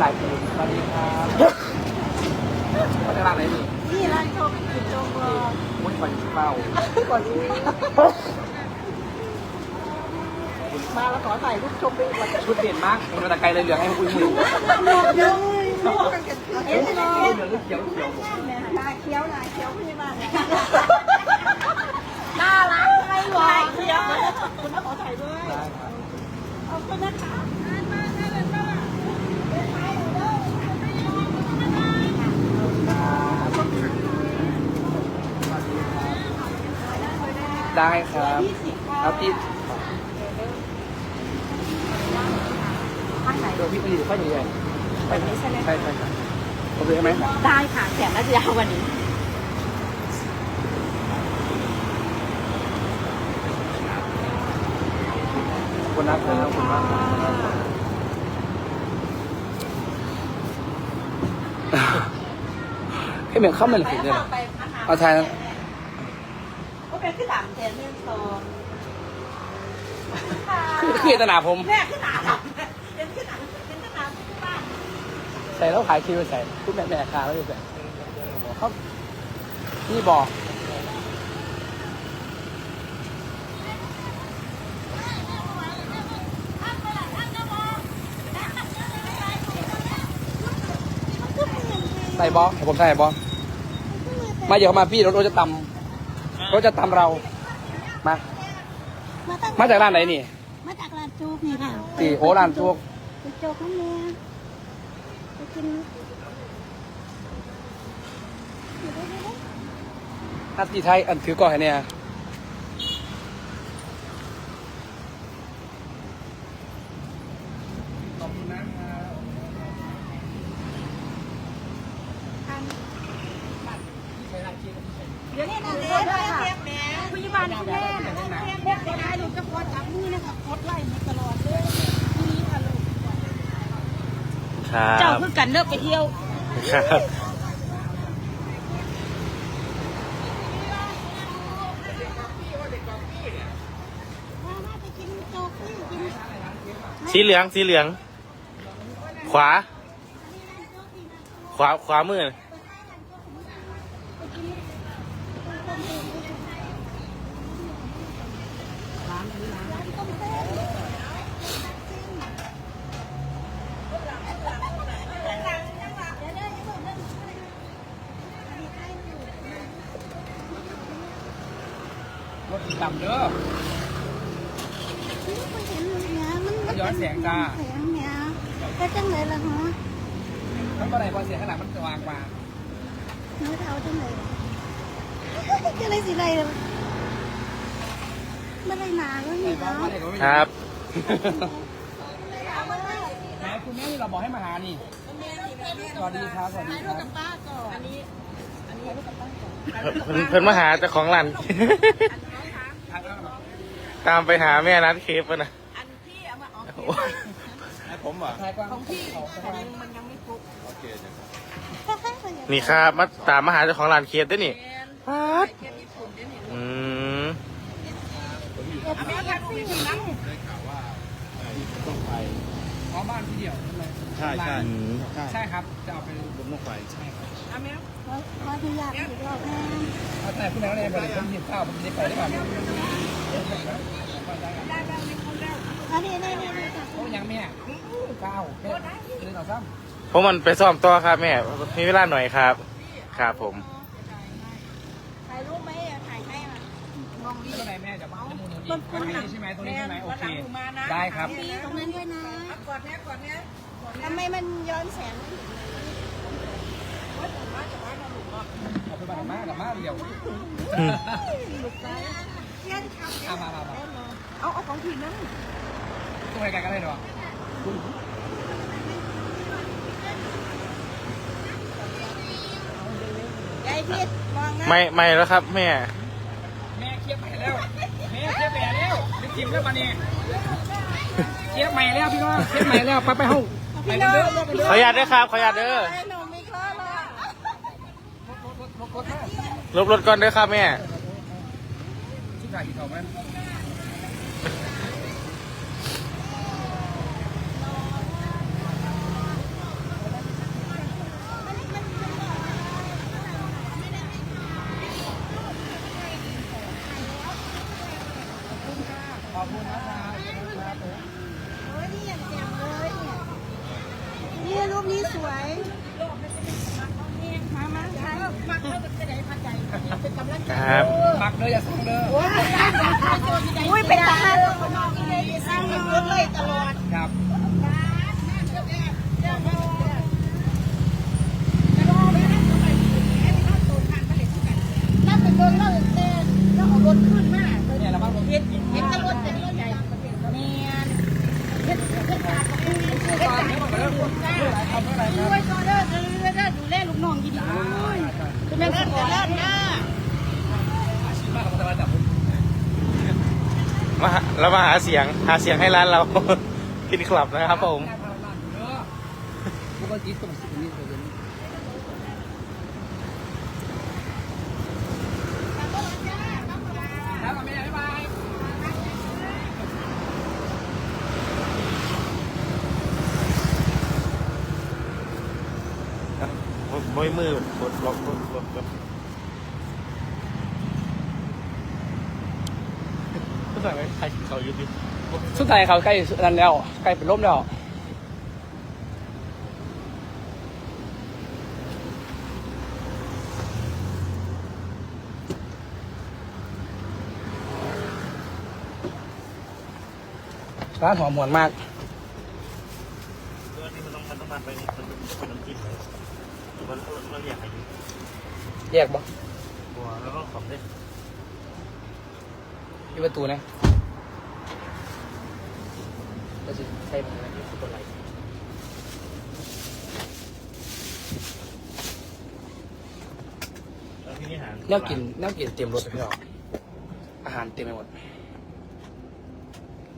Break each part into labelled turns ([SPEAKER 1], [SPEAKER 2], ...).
[SPEAKER 1] หลายปีสวัสดีครับมาจากร้านไหนนี่
[SPEAKER 2] นี่ร้านโชคกินโจงรอ
[SPEAKER 1] มุ้นฝันเป้า
[SPEAKER 2] ก่อนี้มาแล้วขอถ่ายรูปชมไปก่อน
[SPEAKER 1] ชุดเด่นมากมมาตะไกลเลยเหลืองให้คุยมือหลอก
[SPEAKER 2] เยอะเลยเห็นไหม
[SPEAKER 1] เหลืองเขียวเขียว
[SPEAKER 2] ลาเขียวลายเขียวพี่บ้านน่ารักไม่หวานเขียวคุณขอถ่ายด้วยขอบคุณนะคะ
[SPEAKER 1] ได้ครับครับพี่
[SPEAKER 2] ข้างไหน
[SPEAKER 1] เดี๋ยวพี่ไปอยู่ข้างใหญ่
[SPEAKER 2] แบบนี้ใช่ไหม
[SPEAKER 1] ใช่ใช่ครับโอเคไหม
[SPEAKER 2] ได้ค่ะแขกน่าจะยาววันนี้
[SPEAKER 1] ขอบคุณนะครับขอบคุณมากครับให้เหมือนเข้ามาเลยเนี่ยเอาทาย
[SPEAKER 2] ก็ เป็นขึ้นหลังแทนเรื่องซอง
[SPEAKER 1] คือคือตนาผม
[SPEAKER 2] แม่ขึ้นหลังเป็นขึ้นหลังเป็นขึ้นหลังบ้าน
[SPEAKER 1] ใส่แล้วขายคิวใส่ทุกแม่แม่คาแล้วอยู่ใส่เขานี่บอกใส่บอสผมใส่บอสมาเดี๋ยวเขามาพี่รถรถจะตำ รถจะตำเรา มา
[SPEAKER 2] มาตั้ง
[SPEAKER 1] มาจากร้านไหนนี่
[SPEAKER 2] มาจากร้านโจ๊กนี่ค่ะ
[SPEAKER 1] ตีโอร้านจวก
[SPEAKER 2] เป็นโจ๊กน้ำเนื้อไปกิน
[SPEAKER 1] นาตีไทยอันถือก่อนให้เนี่ยขอบคุณนะครับ
[SPEAKER 2] เดี๋ยวนี้นะเด็กแม่พยาบาลคุณแม่แม่จะได้ลูกจะคอยจับมือนะคะกดไล่มาตลอดเลยนี่ค่ะลูก
[SPEAKER 3] ครั
[SPEAKER 2] เจ้า
[SPEAKER 3] บ
[SPEAKER 2] เพิ่งกันเลิกไปเที่ยว
[SPEAKER 3] ครับ
[SPEAKER 2] ไปกินโจ๊กนี่กิน
[SPEAKER 3] สีเหลืองสีเหลือง ขวา ขวาขวามือ
[SPEAKER 1] ต่ำเด้อมันย้อนแสงจ้า
[SPEAKER 2] แสงเนี่ยก็จังเลยล่ะฮะ
[SPEAKER 1] มันก็ไหนพอเสียข้างหลังมันจะวางกว่า
[SPEAKER 2] เนื้อเท้าจังเลยจะอะไรสิไรเลยไม่ได้หนาแล้ว
[SPEAKER 1] ไหน
[SPEAKER 2] นี่
[SPEAKER 1] บอก
[SPEAKER 2] เนาะ
[SPEAKER 1] ว่าไหนก็ไม่
[SPEAKER 3] ครับ
[SPEAKER 1] ไหนคุณแม่ที่เราบอกให้มาหานี่สวัสดีครับสวัสดีครับ
[SPEAKER 2] ป้าก่อนอันนี้อันนี้ลูกกับป้าก่อน
[SPEAKER 3] เพิ่นเพิ่นมาหาเจ้าของร้าน ตามไปหาแม่ร้านเคฟอะนะ
[SPEAKER 2] อันพี่เอามาออก
[SPEAKER 3] โอ้ย
[SPEAKER 1] ผมเหรอใช่กว้างของพี่
[SPEAKER 2] แต่มันยังไม่ครบ
[SPEAKER 3] นี่ครับมาตามมาหาเจ้าของร้านเคฟด้วยนี่ป๊าดอืม
[SPEAKER 2] อเมริกันพี่นั่ง
[SPEAKER 1] เพราะบ้านที่เดียว ใช่ไหม
[SPEAKER 4] ใช่ใช่
[SPEAKER 3] อืม
[SPEAKER 1] ใช่ครับ จะเอาไป
[SPEAKER 4] บนนกไฟ
[SPEAKER 1] ใช่ครับ
[SPEAKER 2] อเมริกันขออนุญาตอีกรอบนะ
[SPEAKER 1] เอาแต่คุณแม่ในบริษัทที่ข้าวผมจะไปได้ป่ะ
[SPEAKER 2] อันนี้นี่นี่นี่ค่ะ
[SPEAKER 1] โอ้ยังแม่ข้าวเดินต่อซ้
[SPEAKER 3] เพราะมันไปซ่อมต่อครับแม่มีเวลาหน่อยครับ ครับผม
[SPEAKER 2] ถ่ายรูปไหมถ่ายให้มาำ
[SPEAKER 1] ตัวไหนแม่จะมาเอามูลนิธิตรงนี้ใช่ไหมตรงนี้ใช่ไหมโอเค ได้ครับ
[SPEAKER 2] ตรงนั้นด้วยนะกดเนี้ยกดเนี้ย ทำไมมันย้อนแสง
[SPEAKER 1] เอาไปบ้านมากับมาเดียว
[SPEAKER 3] อืม
[SPEAKER 1] เอามามามา
[SPEAKER 2] เอาเอาของผิดนั่น
[SPEAKER 1] ตัวไหนกันก็ได้หรอ
[SPEAKER 2] ยายพิษมองนะ
[SPEAKER 3] ไม่ไม่แล้วครับ แม่
[SPEAKER 1] แม่เคียบใหม่แล้ว แม่เคียบใหม่แล้วไปจิ้มแล้วมาเนี่ยเคียบใหม่แล้วพี่น้องเคียบใหม่แล้วไปไปห้อง ไปกันเด้อไปกันเด้อ
[SPEAKER 3] ขออนุญาตด้วยครับ ขออนุญาตเด้อ
[SPEAKER 2] หนูไม่เคล้อหรอก
[SPEAKER 1] รถรถรถ
[SPEAKER 3] ลบรถก่อนเด้อครับแม่
[SPEAKER 1] ที่ถ่ายอีกเขาไหม อบคุณนะครับขอบคุณครับผม
[SPEAKER 2] โอ้ยนี่อย่างแจ่มเลยเนี่ยนี่รูปนี้ สวยมามาใช่มาเข้ากับจะไหนพันใจเป็นกำลังใจ
[SPEAKER 3] ครับ
[SPEAKER 1] มักเด้ออย่าสั่งเด้อ
[SPEAKER 2] อุ้ยเป็นทหารคนนอกนี่เลยสร้างรถเลยตลอด
[SPEAKER 1] ครับ
[SPEAKER 2] นั่นเป็นรถเราเต้นแล้วเอารถขึ้นมา
[SPEAKER 1] เนี่ยเราบ้างผม
[SPEAKER 2] เห็นเห็นตำรวจแต่รถใหญ่เมียนเห็นเห็นการกับผู้เห็น
[SPEAKER 1] ตอนนี้ผมเริ่มพูดอะไรครับเมื่อไหร่ค
[SPEAKER 2] ดู
[SPEAKER 1] รับ
[SPEAKER 2] ไว้ก่อนเด้อเด้อเด้อดูแลลูกน้องดีๆโอ้ยจะแม่นสิก่อนเลิศนะ
[SPEAKER 1] อาชีพมากของตะวันตกผม
[SPEAKER 3] มาเรามาหาเสียงหาเสียงให้ร้านเรากินคลับนะครับผม
[SPEAKER 1] ปกติต้องสิ่งนี้เลยแล้วกับแม่บ๊าย
[SPEAKER 3] มวยมือกดล็อกกดกดก ดก็สั่งไว้ใครเขายุติ
[SPEAKER 1] สุดท้ายเขาใกล้นั้นแล้ว ใกล้เป็นล่มแล้วร้านหอมหวนมาก
[SPEAKER 3] ตัวนี้มันต้องมันต้องมันไปมันเป็นน้ำจิ้มเลยมันมันเรียก
[SPEAKER 1] แยกบ่
[SPEAKER 3] ตัวแล้วก็ขอบด้วย
[SPEAKER 1] ที่ประตูนะก็จะใช่ไหมนะที่สุดอะไร
[SPEAKER 3] แล้วที่นี่หาร
[SPEAKER 1] แนวกินแนวกินเต็มรถเลยพี่น้องอาหารเต็มไปหมด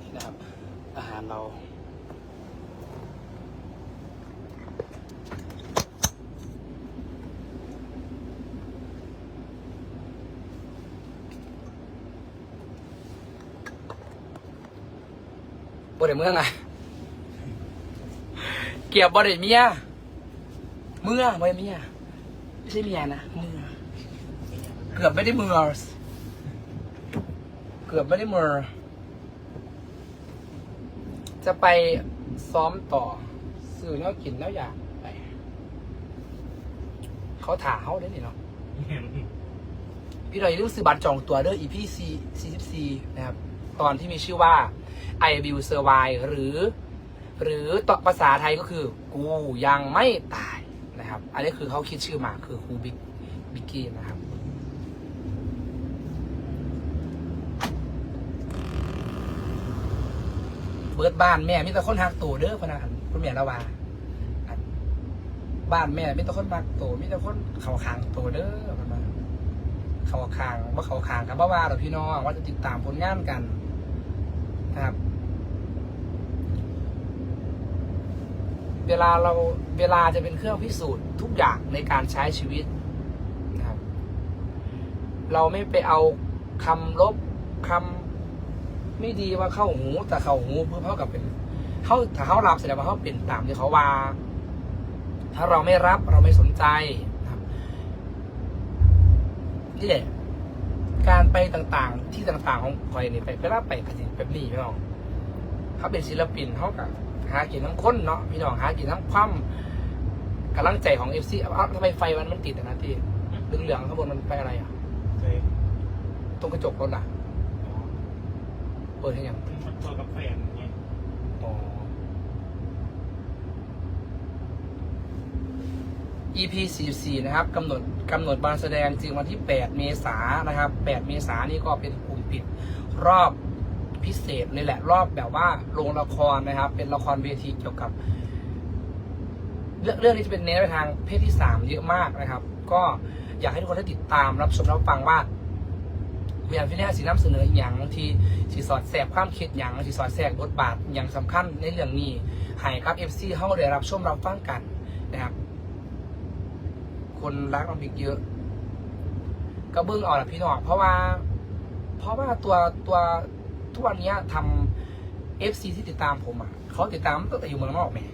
[SPEAKER 1] นี่นะครับ อาหารเรา บ่ได้เมื่อไงเกียบบ่ได้เมียเมื่อบ่ได้เมียไม่ใช่เมียนะเมื่อเกือบไม่ได้เมื่อเกือบไม่ได้เมื่อจะไปซ้อมต่อ สื่อแนวกินแนวอยากไปเขาถาเขาได้นี่เนาะพี่หน่อยอย่าลืมซื้อบัตรจองตัวเด้อ EP 44นะครับ ตอนที่มีชื่อว่า I will survive หรือ หรือต่อภาษาไทยก็คือ กูยังไม่ตายนะครับ อันนี้คือเขาคิดชื่อมาคือครูบิ๊กบิ๊กกี้นะครับเบิดบ้านแม่มีแต่คนหักตัวเด้อพนักงานคุณแม่ละว่าบ้านแม่มีแต่คนหักตัวมีแต่คนเขาขางตัวเด้อประมาเขาคางว่าเขาคางกันว่าว่าเราพี่น้องว่าจะติดตามผลงานกัน นะครับ เวลาเราเวลาจะเป็นเครื่องพิสูจน์ทุกอย่างในการใช้ชีวิตนะครับ เราไม่ไปเอาคำลบคำไม่ดีว่าเข้าหูแต่เข้าหูเพื่อเท่ากับเป็นเขาถ้าเขารับแสดงว่าเขาเป็นตามที่เขาว่า ถ้าเราไม่รับเราไม่สนใจนะครับนี่แหละ การไปต่างๆ ที่ต่างๆของคอยนี่ไปไปรับไปกระสิแบบนี้พี่น้องเขาเป็นศิลปินเขากับหากินทั้งคนเนาะพี่น้องหากินทั้งความกำลังใจของเอฟซีอ้าวทำไมไฟมันมันติดอะนะที่เหลืองๆข้างบนมันไปอะไรอะ
[SPEAKER 3] เคย
[SPEAKER 1] ตรงกระจกรถอะเปิดให้ยัง
[SPEAKER 3] มันตัวกับแฟนไง
[SPEAKER 1] อ๋อ EP 44นะครับกำหนดกำหนดบานแสดงจริงวันที่ 8 เมษายนนะครับ 8 เมษายนนี่ก็เป็นกลุ่มปิดรอบพิเศษเลยแหละรอบแบบว่าโรงละครนะครับ เป็นละครเวทีเกี่ยวกับเรื่องเรื่องนี้จะเป็นเน้นไปทางเพศที่สามเยอะมากนะครับ ก็อยากให้ทุกคนได้ติดตามรับชมรับฟังว่าพยายามที่นี่สีน้ำเสนออย่างที่สีสอดแสบความคิดอย่างสีสอดแสบบทบาทอย่างสำคัญในเรื่องนี้ให้ครับเอฟซีเข้าได้รับชมรับฟังกันนะครับ คนรักน้องบิ๊กเยอะ ก็เบิ้งเอาละพี่น้องเพราะว่า เพราะว่าตัวตัวทุกวันนี้ทำเอฟซีที่ติดตามผมอะเขาติดตามตั้งแต่อยู่เมืองนอกแหม่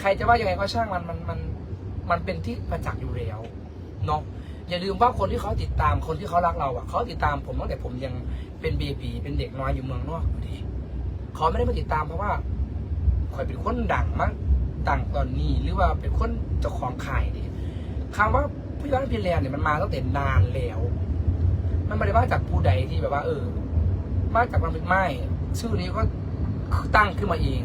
[SPEAKER 1] ใครจะว่ายังไงก็ช่างมันมันมันมันเป็นที่ประจักษ์อยู่แล้วเนาะอย่าลืมว่าคนที่เขาติดตามคนที่เขารักเราอะเขาติดตามผมตั้งแต่ผมยังเป็นเบบีเป็นเด็กน้อยอยู่เมืองนอกอยู่ดีเขาไม่ได้มาติดตามเพราะว่าคอยเป็นคนดังมั้งดังตอนนี้หรือว่าเป็นคนเจ้าของขายดิ คำว่าผู้ย้อนพินแลนเนี่ยมันมาตั้งแต่นานแล้ว มันไม่ได้มาจากผู้ใดที่แบบว่า เออ มาจากมันเป็นไม่ ชื่อนี้ก็ตั้งขึ้นมาเอง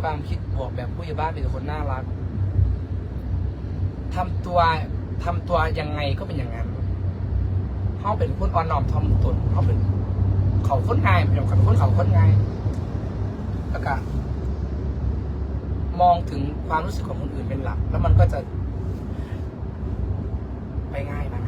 [SPEAKER 1] ความคิดบวกแบบผู้ใหญ่บ้านเป็นคนน่ารัก ทำตัวทำตัวยังไงก็เป็นอย่างนั้นเขาเป็นคนอ่อนน้อมถ่อมตนเขาเป็นเขาคนง่ายเป็นคนเขาคนง่ายแล้วก็มองถึงความรู้สึกของคนอื่นเป็นหลัก แล้วมันก็จะไปง่ายมาก